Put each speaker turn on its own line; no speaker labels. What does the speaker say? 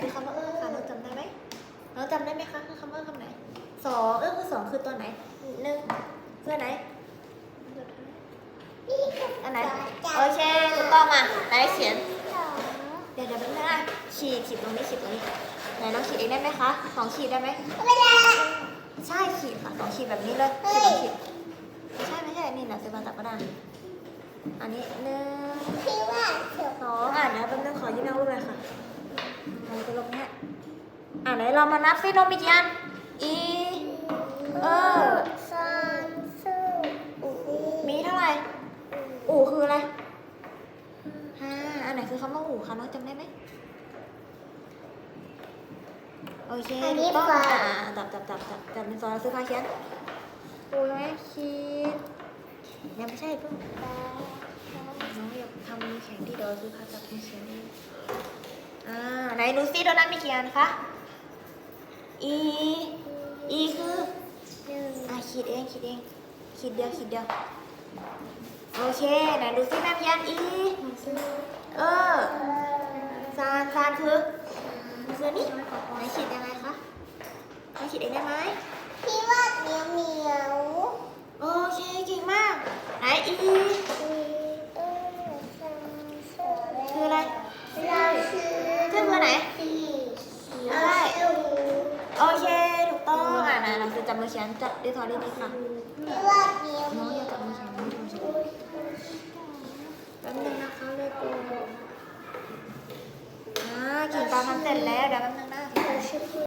คือคำว่าเออคะเราจำได้ไหมเราจำได้ไหมคะคือคำว่าคำไหน
สองเออคือส
องคือตัวไหน
หนึ่ง
ตัวไหน
อันไหน
โอเคถูกต้องมาไหนเขียนเดี๋ยวเดี๋ยวไม่ได้ฉีดฉีดตรงนี้ฉีดตรงนี้ไหนน้องฉีดเองได้ไหมคะสองฉีดได้ไหม
ไม่ได้
ใช่ฉีดค่ะสองฉีดแบบนี้เลยฉีดสองฉีดไม่ใช่ไม่ใช่นี่นะซื้อมาตากกระด้อันนี้หนึ่งสอง อ่านไหนเรามานับซินมมีกี่อันอีเออ
สามสี่五
มีเท่าไหร่อู่คืออะไรห้าอันไหนคือคำว่าอู่คะน้องจำได้ไหมโอเคถูกต้องอ่าอ่าจับจับจับจับจับเป็นซอยซื้อผ้าเขียนอู่ไหมขีดยังไม่ใช่เพิ่งน้องอยากทำมีแข่งที่เดี๋ยวซื้อพาจับเป็นเขียนเองอ่าไหนดูซิโดนัทมีกี่อันคะ ขีดเองขีดเองขีดเดียวขีดเดียวโอเคไหนดูซิแม่มีอัน e เออซานซานคือคือนี่ไหนขีดยังไงคะไหนขีดเองได้ไหม
พี่ว่าเหนียวเหนียว
โอเคเก่งมากไหน e
เอ
จะจับมือเขียนจับด้วยทอดีๆค่ะ
พี่ว่าเหนียวเห
น้อง
นี
อยยาวจับมือเขียนไม่ถูกใช่ไหมแป๊บนึงนะคะเลยกูอ่ากิ่งตาทำเสร็จแล้วเดี๋ยวแป๊บนึงนะ